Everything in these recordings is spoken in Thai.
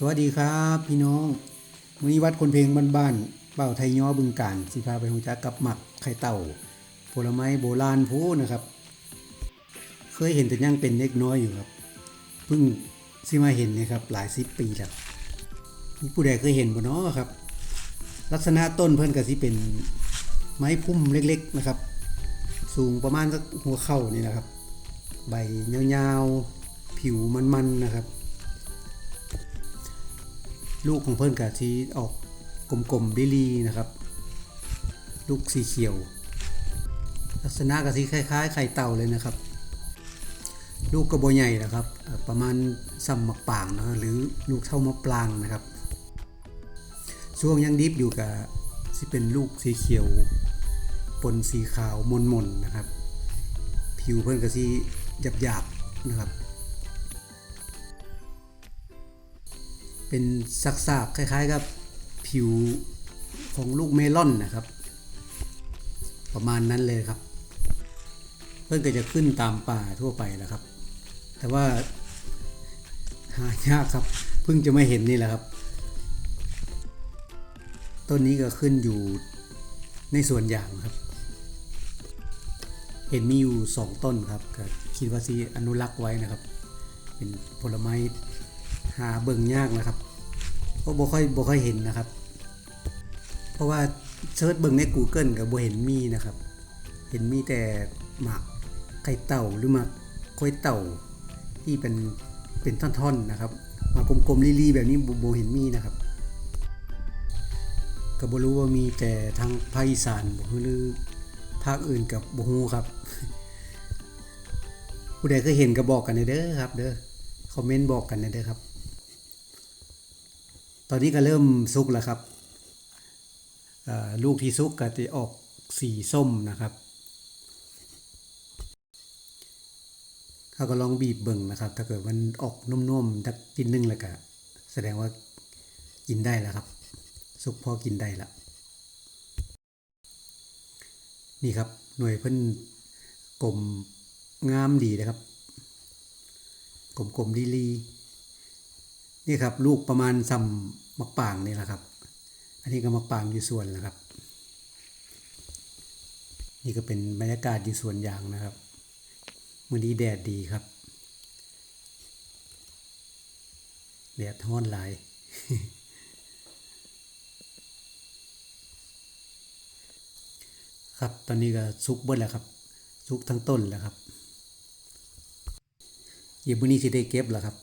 สวัสดีครับพี่น้องมื้อนี้วัดคนเพลงบ้านๆเป่าไทยย้อบึงการสิพาไปฮู้จักกับหมักไข่เต่า ผลไม้โบราณพูนะครับ เคยเห็นแต่ยังเป็นเล็กน้อยอยู่ครับเพิ่งสิมาเห็นเนะครับหลายสิบปีแล้วมีผู้ใดเคยเห็นบ่เนาะครับ ลักษณะต้นเพิ่นก็สิเป็นไม้พุ่มเล็กๆนะครับ สูงประมาณสักหัวเข่านี่นะครับ ใบยาวๆผิวมันๆนะครับ ลูกของเพิ่อนกะที่ออกกลมๆดีๆนะครับ ลูกสีเขียว ลักษณะกะที่คล้ายๆ ไข่เต่าเลยนะครับ ลูกกระโบใหญ่นะครับ ประมาณซ้ำมะปางนะหรือลูกเท่ามะปรางนะครับช่วงยังดิบอยู่กับที่เป็นลูกสีเขียวปนสีขาวมนๆนะครับ ผิวเพิ่อนก็สิหยาบๆนะครับ เป็นสักๆคล้ายๆกับผิวของลูกเมลอนนะครับ ประมาณนั้นเลยครับ เพื่อนก็จะขึ้นตามป่าทั่วไปแหละครับ แต่ว่าหายากครับเพิ่งจะไม่เห็นนี่แหละครับ ต้นนี้ก็ขึ้นอยู่ในส่วนยางครับ เห็นมีอยู่สองต้นครับก็คิดว่าสิอนุรักษ์ไว้นะครับ เป็นผลไม้ หาเบิ่งยากนะครับเพราะบ่ค่อยบ่ค่อยเห็นนะครับ เพราะว่าเซิร์ชเบิ่งใน Google ก็บ่เห็นมีนะครับ เห็นมีแต่หมากไข่เต่าหรือหมากกล้วยเต่าที่เป็นเป็นท่อนๆนะครับหมากกลมๆลี่ๆแบบนี้บ่บเห็นมีนะครับก็บ่รู้ว่ามีแต่ทางภาคอีสานบ่หรือภาคอื่นกับบ่ฮู้ครับผู้ใดเคยเห็นก็บอกกันหน่อยเด้อครับ เด้อคอมเมนต์บอกกันหน่อยเด้อครับ ตอนนี้ก็เริ่มสุกแล้วครับลูกที่สุกก็จะออกสีส้มนะครับเขาก็ลองบีบเบิ่งนะครับ ถ้าเกิดมันออกนุ่มๆสักนิดนึงแล้วก็แสดงว่ากินได้แล้วครับ สุกพอกินได้ละนี่ครับหน่วยเพิ่นกลมงามดีนะครับกลมๆลีๆ นี่ครับ ลูกประมาณซ้ำมักปางนี่แหละครับ อันนี้ก็มักปางอยู่ส่วนแล้วครับ นี่ก็เป็นบรรยากาศอยู่ส่วนยางนะครับมื้อนี้แดดดีครับแดดฮ้อนหลายครับตอนนี้ก็สุกเบิดแล้วครับสุกทั้งต้นแล้วครับเดี๋ยวมื้อนี้สิได้เก็บแล้วครับ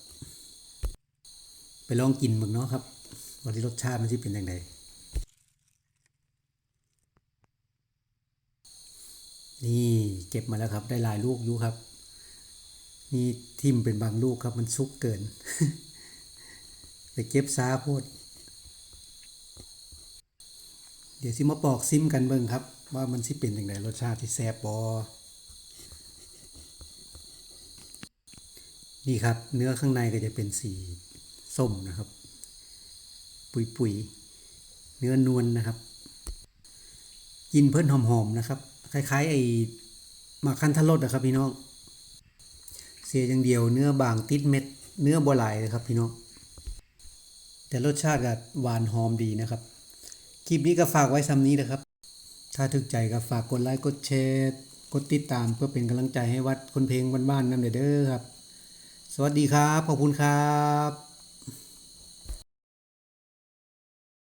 ไปลองกินเบิ่งเนาะครับว่าที่รสชาติมันสิเป็นจังไดนี่เก็บมาแล้วครับ ได้หลายลูกอยู่ครับ นี่ทิมเป็นบางลูกครับ มันสุกเกินไปเก็บซาโพดเดี๋ยวสิมาปอกซิมกันเบิ่งครับ ว่ามันสิเป็นย่างไรรสชาติที่แซ่บบอนี่ครับ เนื้อข้างในก็จะเป็นสี ส้มนะครับ ปุยปุยเนื้อนวลนะครับ กินเพิ่นหอมๆนะครับ คล้ายๆไอ้หมากคันทะรดนะครับพี่น้อง เสียอย่างเดียวเนื้อบางติดเม็ด เนื้อบัวไหลนะครับพี่น้อง แต่รสชาติก็หวานหอมดีนะครับ คลิปนี้ก็ฝากไว้ซ้ำนี้นะครับ ถ้าถึกใจก็ฝากกดไลค์กดแชร์กดติดตามเพื่อเป็นกำลังใจให้วัดคนเพลงบ้านๆนำเด้อครับ สวัสดีครับ ขอบคุณครับ